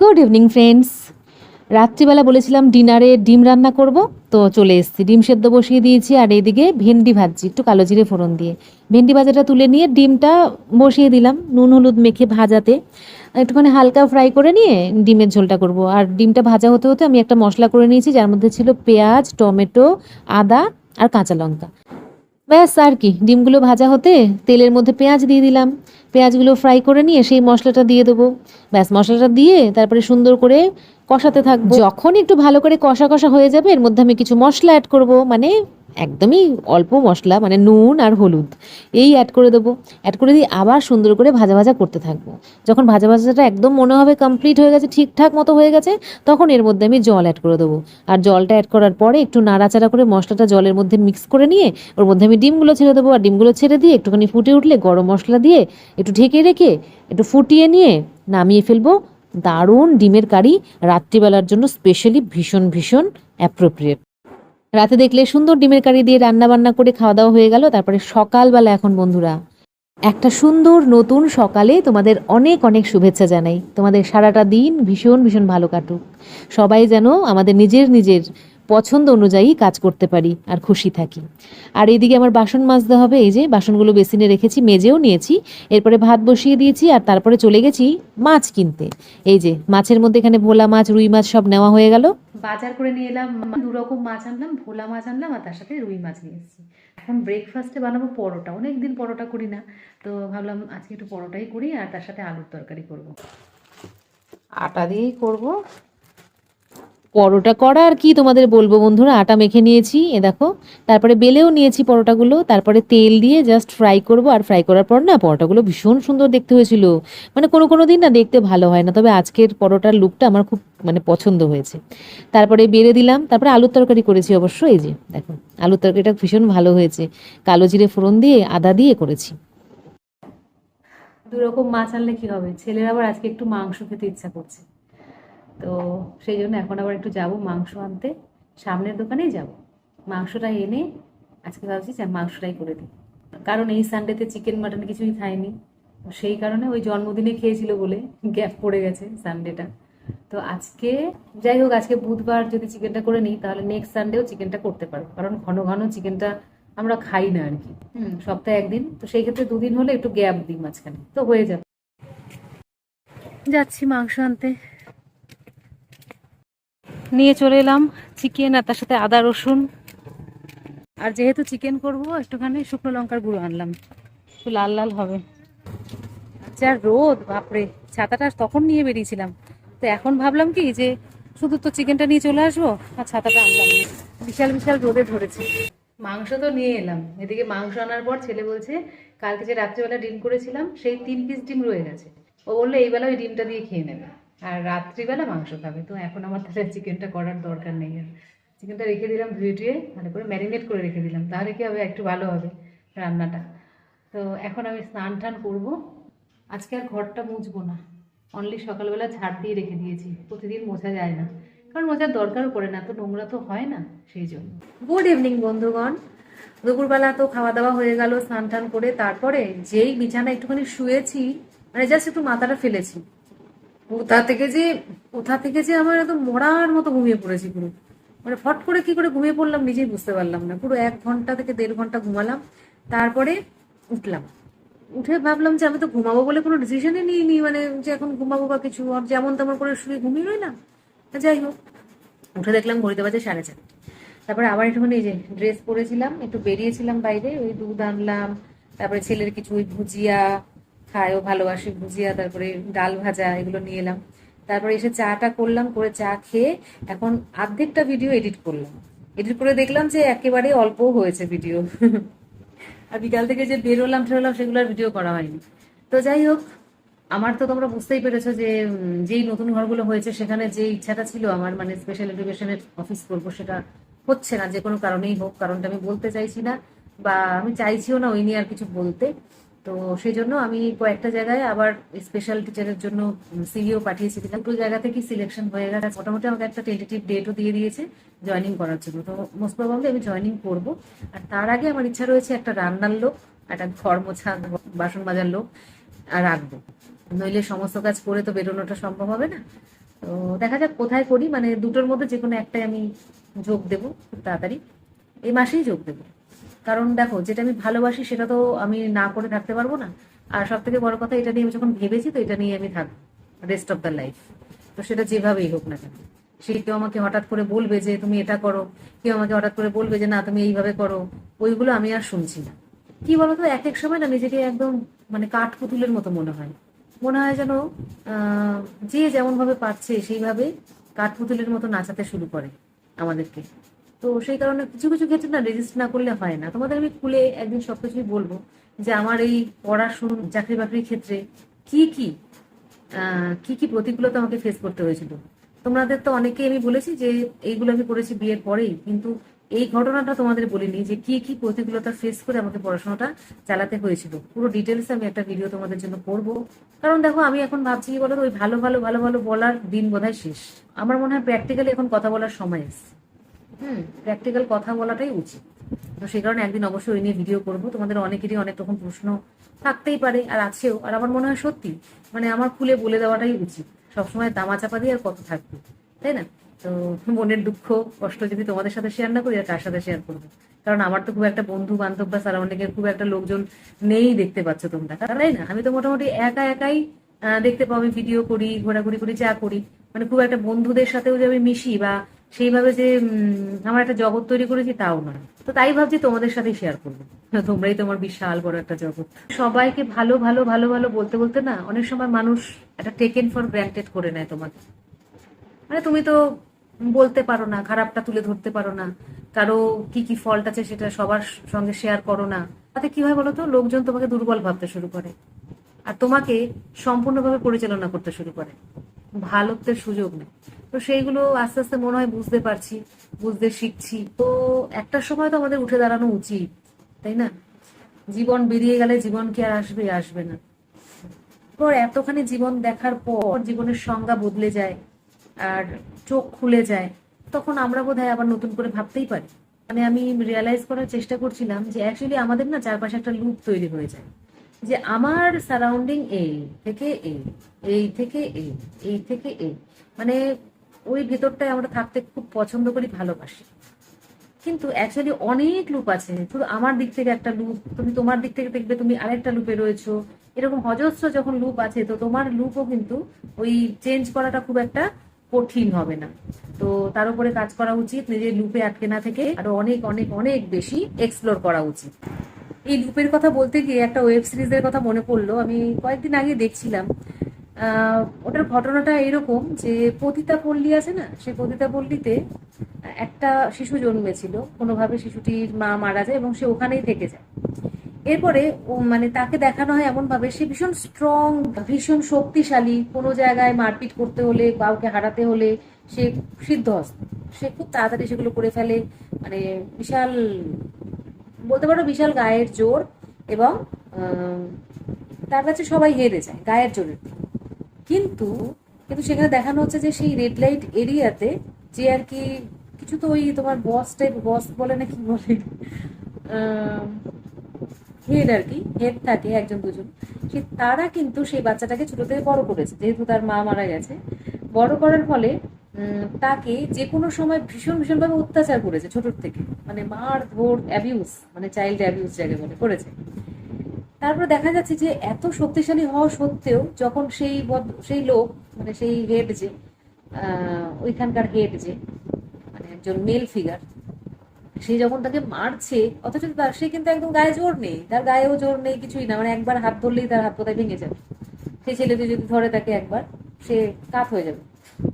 Good evening friends রাত্রিবেলা বলেছিলাম ডিনারে ডিম রান্না করব, তো চলে এসেছি। ডিম সেদ্ধ বসিয়ে দিয়েছি, আর এদিকে ভেন্ডি ভাজছি, একটু কালো জিরে ফোড়ন দিয়ে। ভেন্ডি ভাজাটা তুলে নিয়ে ডিমটা বসিয়ে দিলাম, নুন হলুদ মেখে ভাজাতে। একটুখানি হালকা ফ্রাই করে নিয়ে ডিমের ঝোলটা করব। আর ডিমটা ভাজা হতে হতে আমি একটা মশলা করে নিয়েছি, যার মধ্যে ছিল পেঁয়াজ, টমেটো, আদা আর কাঁচা লঙ্কা। ব্যাস, আর কি। ডিমগুলো ভাজা হতে তেলের মধ্যে পেঁয়াজ দিয়ে দিলাম। পেঁয়াজগুলো ফ্রাই করে নিয়ে সেই মশলাটা দিয়ে দেবো। ব্যাস, মশলাটা দিয়ে তারপরে সুন্দর করে কষাতে থাকব। যখন একটু ভালো করে কষা কষা হয়ে যাবে, এর মধ্যে আমি কিছু মশলা অ্যাড করব মানে একদমই অল্প মশলা মানে নুন আর হলুদ, এই অ্যাড করে দেবো। অ্যাড করে দিয়ে আবার সুন্দর করে ভাজা ভাজা করতে থাকব। যখন ভাজা ভাজাটা একদম মনে হবে কমপ্লিট হয়ে গেছে, ঠিকঠাক মতো হয়ে গেছে, তখন এর মধ্যে আমি জল অ্যাড করে দেবো। আর জলটা অ্যাড করার পরে একটু নাড়াচাড়া করে মশলাটা জলের মধ্যে মিক্স করে নিয়ে, ওর মধ্যে আমি ডিমগুলো ছেড়ে দেবো। আর ডিমগুলো ছেড়ে দিয়ে একটুখানি ফুটে উঠলে গরম মশলা দিয়ে একটু ঢেকে রেখে একটু ফুটিয়ে নিয়ে নামিয়ে ফেলব। দারুণ ডিমের কারি রাত্রিবেলার জন্য স্পেশালি ভীষণ ভীষণ অ্যাপ্রোপ্রিয়েট রাতে দেখলে সুন্দর ডিমের কারি দিয়ে রান্না বান্না করে খাওয়া দাওয়া হয়ে গেল। তারপরে সকালবেলা এখন বন্ধুরা, একটা সুন্দর নতুন সকালে তোমাদের অনেক অনেক শুভেচ্ছা জানাই। তোমাদের সারাটা দিন ভীষণ ভীষণ ভালো কাটুক। সবাই যেন আমাদের নিজের নিজের পছন্দ অনুযায়ী কাজ করতে পারি আর খুশি থাকি। আর এদিকে আমার বাসন মাজতে হবে এই যে বাসনগুলো বেসিনে রেখেছি মেজেও নিয়েছি এরপরে ভাত বসিয়ে দিয়েছি আর তারপরে চলে গেছি মাছ কিনতে। এই যে মাছের মধ্যে এখানে ভোলা মাছ রুই মাছ সব নেওয়া হয়ে গেল। বাজার করে নিয়ে এলাম দু রকম মাছ আনলাম ভোলা মাছ আনলাম আর তার সাথে রুই মাছ নিয়ে এসেছি। এখন ব্রেকফাস্টে বানাবো পরোটা অনেক দিন পরোটা করি না তো ভাবলাম আজকে একটু পরোটাই করি আর তার সাথে আলুর তরকারি করব। আটা দিয়েই করব। পরোটা করা আর কি তোমাদের বলব বন্ধুরা, আটা মেখে নিয়েছি, এ দেখো। তারপরে বেলেও নিয়েছি পরোটাগুলো, তারপরে তেল দিয়ে জাস্ট ফ্রাই করব, আর ফ্রাই করার পর না পরোটাগুলো ভীষণ সুন্দর দেখতে হয়েছিল। মানে কোনো কোনো দিন না দেখতে ভালো হয় না, তবে আজকের পরোটার লুকটা আমার খুব মানে পছন্দ হয়েছে। তারপরে বেড়ে দিলাম, তারপরে আলুর তরকারি করেছি অবশ্য, এই যে দেখো, আলুর তরকারিটা ভীষণ ভালো হয়েছে। কালো জিরে ফোড়ন দিয়ে, আদা দিয়ে করেছি। দু রকম মাছ আনলে কি হবে? ছেলের আবার আজকে একটু মাংস খেতে ইচ্ছা করছে। তো সেই জন্য এখন আবার একটু যাব মাংস আনতে। সামনের দোকানেই যাব। মাংসটা এনে আজকে ভাবছি যে মাংসটাই করে দিই। কারণ এই সানডেতে চিকেন মাটন কিছুই খায়নি তো সেই কারণে ওই জন্মদিনে খেয়েছিল বলে গ্যাপ পড়ে গেছে সানডেটা তো আজকে যাই হোক, আজকে বুধবার যদি চিকেনটা করে নিই, তাহলে নেক্সট সানডেও চিকেনটা করতে পারব। কারণ ঘন ঘন চিকেনটা আমরা খাই না আর কি। হুম, সপ্তাহে একদিন। তো সেই ক্ষেত্রে দুদিন হলে একটু গ্যাপ দিই মাঝখানে। তো হয়ে যাবে। যাচ্ছি মাংস আনতে। নিয়ে চলে এলাম চিকেন আর তার সাথে আদা, রসুন। আর যেহেতু চিকেন করব, একটুখানি শুকনো লঙ্কার গুঁড়ো আনলাম। একটু লাল লাল হবে। যা রোদ, বাপরে। ছাতাটা তখন নিয়ে বেরিয়েছিলাম। তো এখন ভাবলাম কি যে শুধু তো চিকেনটা নিয়ে চলে আসব, আর ছাতাটা আনলাম বিশাল বিশাল রোদে ধরেছে। মাংস তো নিয়ে এলাম। এদিকে মাংস আনার পর ছেলে বলছে, কালকে যে রাত্রিবেলা ডিম করেছিলাম, সেই তিন পিস ডিম রয়ে গেছে। ও বলল এইবেলা ওই ডিমটা দিয়ে খেয়ে নেবে। আর রাত্রিবেলা মাংস খাবে। তো এখন আমার তাহলে চিকেনটা করার দরকার নেই আর। চিকেনটা রেখে দিলাম ধুয়ে টুয়ে ভালো করে ম্যারিনেট করে রেখে দিলাম। তাহলে কি হবে? একটু ভালো হবে রান্নাটা। তো এখন আমি স্নান টান করব। আজকে আর ঘরটা মুছবো না। অনলি সকালবেলা ঝাড় দিয়ে রেখে দিয়েছি। প্রতিদিন মোছা যায় না। কারণ মোছার দরকারও পড়ে না। তো নোংরা তো হয় না সেই জন্য। গুড ইভিনিং বন্ধুগণ। দুপুরবেলা তো খাওয়া দাওয়া হয়ে গেল স্নান টান করে। তারপরে যেই বিছানা একটুখানি শুয়েছি মানে জাস্ট একটু মাথাটা ফেলেছি। কোথা থেকে যে কোথা থেকে যে আমার একদম মরার মতো ঘুমিয়ে পড়েছি পুরো। মানে ফট করে কি করে ঘুমিয়ে পড়লাম নিজেই বুঝতে পারলাম না। পুরো এক ঘণ্টা থেকে দেড় ঘণ্টা ঘুমালাম, তারপরে উঠলাম। উঠে ভাবলাম যে আমি তো ঘুমাবো বলে কোনো ডিসিশনই নিইনি মানে যে এখন ঘুমাবো বা কিছু, আর যেমন তেমন করে শুয়ে ঘুমিয়ে রই না যাই হোক, উঠে দেখলাম ঘড়িতে বাজে সাড়ে চার তারপরে আবার একটুখানি যে ড্রেস পরেছিলাম, একটু বেরিয়েছিলাম বাইরে, ওই দুধ আনলাম, তারপরে ছেলের কিছু ওই ভুজিয়া খায় ও ভালোবাসি ভুজিয়া, তারপরে ডাল ভাজা, এগুলো নিয়ে এলাম। তারপরে এসে চাটা করলাম, করে চা খেয়ে এখন অর্ধেকটা ভিডিও এডিট করলাম। এডিট করে দেখলাম যে একেবারে অল্প হয়েছে ভিডিও আর বিকাল থেকে যে বেরোলাম ঠেরোলাম সেগুলো আর ভিডিও করা হয়নি। তো যাই হোক, আমার তো তোমরা বুঝতেই পেরেছ যে যেই নতুন ঘরগুলো হয়েছে, সেখানে যে ইচ্ছাটা ছিল আমার মানে স্পেশাল এডুকেশনের অফিস করব, সেটা হচ্ছে না, যে কোনো কারণেই হোক, কারণটা আমি বলতে চাইছি না, বা আমি চাইছিও না ওই নিয়ে আর কিছু বলতে। তো সেই জন্য আমি কয়েকটা জায়গায় আবার স্পেশাল টিচারের জন্য সিভিও পাঠিয়েছি। দুটো জায়গা থেকে সিলেকশন হয়ে গেছে। মোটামুটি আমাকে একটা টেন্টেটিভ ডেটও দিয়ে দিয়েছে জয়েনিং করার জন্য। তো মোস্ট প্রবাবলি আমি জয়েনিং করব। আর তার আগে আমার ইচ্ছা রয়েছে একটা রান্নার লোক, একটা ঘর মোছা বাসন মাজার লোক, আর রাখব নইলে সমস্ত কাজ করে তো বেরোনোটা সম্ভব হবে না। তো দেখা যাক কোথায় করি। মানে দুটোর মধ্যে যে কোনো একটাই আমি যোগ দেবো খুব তাড়াতাড়ি। এই মাসেই যোগ দেবো। কারণ দেখো, যেটা আমি ভালোবাসি সেটা তো আমি না করে থাকতে পারব না। আর সব থেকে বড় কথা, এটা নিয়ে আমি যখন ভেবেছি, তো এটা নিয়ে আমি থাকব রেস্ট অফ দ্য লাইফ তো সেটা যেভাবেই হোক না কেন। সে কেউ আমাকে হঠাৎ করে বলবে যে, তুমি এটা করো। কেউ আমাকে হঠাৎ করে বলবে যে, না, তুমি এইভাবে করো। ওইগুলো আমি আর শুনছি না। কি বলতো, এক এক সময় না নিজেকে একদম মানে কাঠ পুতুলের মতো মনে হয়। মনে হয় যেন যে যেমন ভাবে পারছে সেইভাবে কাঠ পুতুলের মতো নাচাতে শুরু করে আমাদেরকে। তো সেই কারণে কিছু কিছু ক্ষেত্রে না রেজিস্ট না করলে হয় না। তোমাদের আমি খুলে একদিন সবকিছুই বলব যে আমার এই পড়াশুনো চাকরি বাকরির ক্ষেত্রে কি কি কি কি প্রতিকূলতা আমাকে ফেস করতে হয়েছিল। তোমাদের তো অনেকে আমি বলেছি যে এইগুলো আমি করেছি বিয়ের পরেই, কিন্তু এই ঘটনাটা তোমাদের বলিনি যে কি কি প্রতিকূলতা ফেস করে আমাকে পড়াশোনাটা চালাতে হয়েছিল। পুরো ডিটেলস আমি একটা ভিডিও তোমাদের জন্য করব। কারণ দেখো, আমি এখন ভাবছি কি বলতো, ওই ভালো ভালো ভালো ভালো বলার দিন বোধহয় শেষ। আমার মনে হয় প্র্যাকটিক্যালি এখন কথা বলার সময় এসছে। হুম প্র্যাকটিক্যাল কথা বলাটাই উচিত। তো সেই কারণে একদিন অবশ্যই ওই নিয়ে ভিডিও করব। তোমাদের অনেকেরই অনেক রকম প্রশ্ন থাকতেই পারে আর আছেও। আর আমার মনে হয় সত্যি মানে আমার খুলে বলে দেওয়াটাই উচিত। সবসময় দামা চাপা দিয়ে আর কত থাকবে, তাই না? তো মনের দুঃখ, কষ্ট যদি তোমাদের সাথে শেয়ার না করি আর কার সাথে শেয়ার করব? কারণ আমার তো খুব একটা বন্ধু বান্ধব বা সারাউন্ডিং এর খুব একটা লোকজন নেই দেখতে পাচ্ছ তোমরা। তাই না? আমি তো মোটামুটি একা একাই দেখতে পাও, আমি ভিডিও করি, ঘোরাঘুরি করি যা করি। মানে খুব একটা বন্ধুদের সাথেও যে আমি মিশি বা সেইভাবে যে আমার একটা জগৎ তৈরি করেছি তাও নয়। তো তাই ভাবছি তোমাদের সাথে শেয়ার করব। তোমরাই তোমার বিশাল বড় একটা জগৎ। সবাইকে ভালো ভালো ভালো ভালো বলতে বলতে না, অনেক সময় মানুষ একটা টেকেন ফর গ্রান্টেড করে নেয় তোমাকে মানে তুমি তো বলতে পারো না, খারাপটা তুলে ধরতে পারো না, কারও কি কি ফল্ট আছে সেটা সবার সঙ্গে শেয়ার করো না। তাতে কি হয় বলো তো, লোকজন তোমাকে দুর্বল ভাবতে শুরু করে। আর তোমাকে সম্পূর্ণভাবে পরিচালনা করতে শুরু করে। ভালোত্বের সুযোগ নেই। তো সেইগুলো আস্তে আস্তে মনে হয় বুঝতে পারছি, বুঝতে শিখছি। তো একটা সময় তো আমাদের উঠে দাঁড়ানো উচিত, তাই না? জীবন বেরিয়ে গেলে জীবন কি আর আসবে? আসবে না। পর এতখানি জীবন দেখার পর জীবনের সংজ্ঞা বদলে যায় আর চোখ খুলে যায়, তখন আমরা বোধহয় আবার নতুন করে ভাবতেই পারি। মানে আমি রিয়েলাইজ করার চেষ্টা করছিলাম যে অ্যাকচুয়ালি আমাদের না চারপাশে একটা লুপ তৈরি হয়ে যায়। যে আমার সারাউন্ডিং এই থেকে এই এই থেকে এই এই থেকে এই মানে ওই ভেতরটায় আমরা থাকতে খুব পছন্দ করি, ভালোবাসি। কিন্তু অ্যাকচুয়ালি অনেক লুপ আছে। শুধু আমার দিক থেকে একটা লুপ তুমি তোমার দিক থেকে দেখবে তুমি আরেকটা লুপে রয়েছো। এরকম অজস্র যখন লুপ আছে, তো তোমার লুপও কিন্তু ওই চেঞ্জ করাটা খুব একটা কঠিন হবে না। তো তার উপরে কাজ করা উচিত, নিজের লুপে আটকে না থেকে আরও অনেক অনেক অনেক বেশি এক্সপ্লোর করা উচিত। এই লুপের কথা বলতে গিয়ে একটা ওয়েব সিরিজের কথা মনে পড়ল। আমি কয়েকদিন আগে দেখছিলাম। ওটার ঘটনাটা এরকম যে পতিতা পল্লী আছে না? সেই পতিতা পল্লীতে একটা শিশু জন্মেছিল। কোনোভাবে শিশুটির মা মারা যায় এবং সে ওখানেই থেকে যায়। এরপরে মানে তাকে দেখানো হয় এমন ভাবে সে ভীষণ স্ট্রং ভীষণ শক্তিশালী। কোনো জায়গায় মারপিট করতে হলে, কাউকে হারাতে হলে সে সিদ্ধহস্ত সে খুব তাড়াতাড়ি সেগুলো করে ফেলে। মানে বিশাল বলতে পারো বিশাল গায়ের জোর এবং তার কাছে সবাই হেরে যায়, গায়ের জোরের। কিন্তু কিন্তু সেখানে দেখানো হচ্ছে যে সেই রেড লাইট এরিয়াতে যে আর কি কিছু তো ওই তোমার বস টাইপ বস বলে না কি বলে? হেড আর কি হেড থাকে একজন দুজন। সে, তারা কিন্তু সেই বাচ্চাটাকে ছোট থেকে বড় করেছে, যেহেতু তার মা মারা গেছে। বড় করার ফলে তাকে যে কোনো সময় ভীষণ, ভীষণভাবে অত্যাচার করেছে ছোটোর থেকে। মানে মার, ধর অ্যাবিউজ মানে চাইল্ড অ্যাবিউজ যাকে বলে, করেছে। তারপরে দেখা যাচ্ছে যে এত শক্তিশালী হওয়া সত্ত্বেও যখন সেই সেই লোক মানে সেই হেড যে ওইখানকার হেড যে মানে একজন মেল ফিগার সে যখন তাকে মারছে, অথচ তার সে কিন্তু একদম গায়ে জোর নেই। তার গায়েও জোর নেই, কিছুই না। মানে একবার হাত ধরলেই তার হাত কোথায় ভেঙে যাবে। সেই ছেলেটি যদি ধরে তাকে একবার, সে কাত হয়ে যাবে।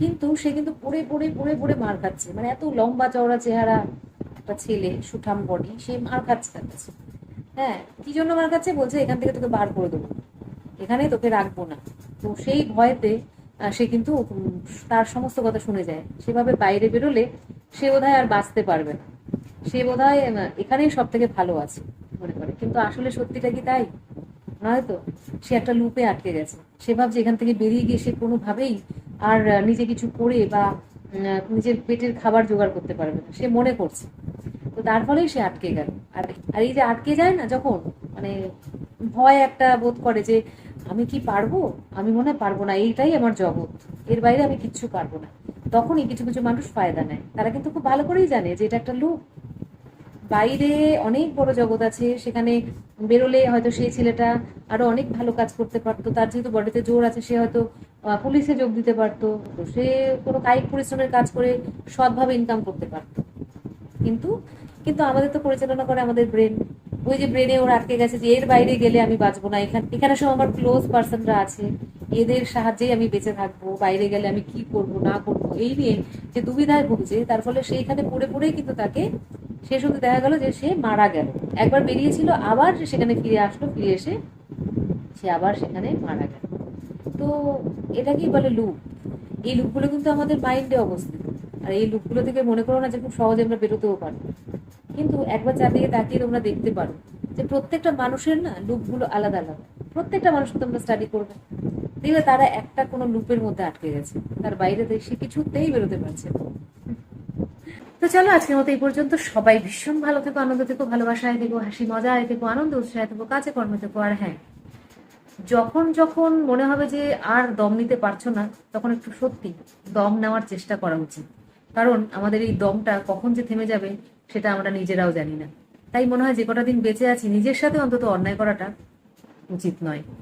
কিন্তু সে কিন্তু পড়ে পড়ে পড়ে পড়ে মার খাচ্ছে। মানে এত লম্বা চওড়া চেহারা একটা ছেলে, সুঠাম বডি সে মার খাচ্ছে তার কাছে। হ্যাঁ কি জন্য মার খাচ্ছে? বলছে, এখান থেকে তোকে বার করে দেবো। এখানে তোকে রাখব না। তো সেই ভয়তে সে কিন্তু তার সমস্ত কথা শুনে যায়। সেভাবে বাইরে বেরোলে সে বোধহয় আর বাঁচতে পারবে না। সে বোধহয় এখানেই সব থেকে ভালো আছে, মনে করে। কিন্তু আসলে সত্যিটা কি তাই? নয়তো সে একটা লুপে আটকে গেছে। সে ভাবছে, এখান থেকে বেরিয়ে গিয়ে সে কোনোভাবেই আর নিজে কিছু করে বা নিজের পেটের খাবার জোগাড় করতে পারবে না। সে মনে করছে। তো তার ফলেই সে আটকে গেল। আর আর এই যে আটকে যায় না যখন মানে ভয় একটা বোধ করে যে, আমি কি পারব? আমি মনে পারব না। এইটাই আমার জগৎ। এর বাইরে আমি কিচ্ছু পারব না। তখনই কিছু কিছু মানুষ ফায়দা নেয়। তারা কিন্তু খুব ভালো করেই জানে যে এটা একটা লোক। বাইরে অনেক বড় জগৎ আছে। সেখানে বেরোলে হয়তো সেই ছেলেটা আরও অনেক ভালো কাজ করতে পারতো। তার যেহেতু বডিতে জোর আছে, সে হয়তো পুলিশে যোগ দিতে পারতো সে কোনো কায়িক পরিশ্রমের কাজ করে সৎভাবে ইনকাম করতে পারতো। কিন্তু কিন্তু আমাদের তো পরিচালনা করে আমাদের ব্রেন ওই যে ব্রেনে ওরা আটকে গেছে যে এর বাইরে গেলে আমি বাঁচবো না। এখানে এখানে সব আমার ক্লোজ পার্সনরা আছে। এদের সাহায্যেই আমি বেঁচে থাকব, বাইরে গেলে আমি কি করব, না করব, এই নিয়ে যে দুবিধায় ভুগছে, তার ফলে সেইখানে পড়ে পড়েই কিন্তু তাকে শেষ অব্দি দেখা গেল যে সে মারা গেল। একবার বেরিয়েছিল, আবার সে সেখানে ফিরে আসলো, ফিরে এসে সে আবার সেখানে মারা গেল। তো এটাকেই বলে লুপ এই লুপগুলো কিন্তু আমাদের মাইন্ডে অবস্থিত। আর এই লুপগুলো থেকে মনে করো না যে খুব সহজে আমরা বেরোতেও পারব কিন্তু একবার চারদিকে তাকিয়ে তোমরা দেখতে পারো যে প্রত্যেকটা মানুষের না লুপগুলো আলাদা আলাদা। প্রত্যেকটা মানুষকে তোমরা স্টাডি করবে। দেখবে তারা একটা কোনো লুপের মধ্যে আটকে গেছে। তার বাইরে সে কিছুতেই বেরোতে পারছে তো চলো আজকের মতো এই পর্যন্ত। সবাই ভীষণ ভালো থেকো, আনন্দ থেকো, ভালোবাসায় থেকো, হাসি, মজায় থেকো, আনন্দ, উৎসাহে থেকো কাজে কর্মে থেকো, আর হ্যাঁ যখন যখন মনে হবে যে আর দম নিতে পারছ না, তখন একটু সত্যি দম নেওয়ার চেষ্টা করা উচিত। কারণ আমাদের এই দমটা কখন যে থেমে যাবে, সেটা আমরা নিজেরাও জানি না। তাই মনে হয় যে কটা দিন বেঁচে আছি, নিজের সাথে অন্তত অন্যায় করাটা উচিত নয়।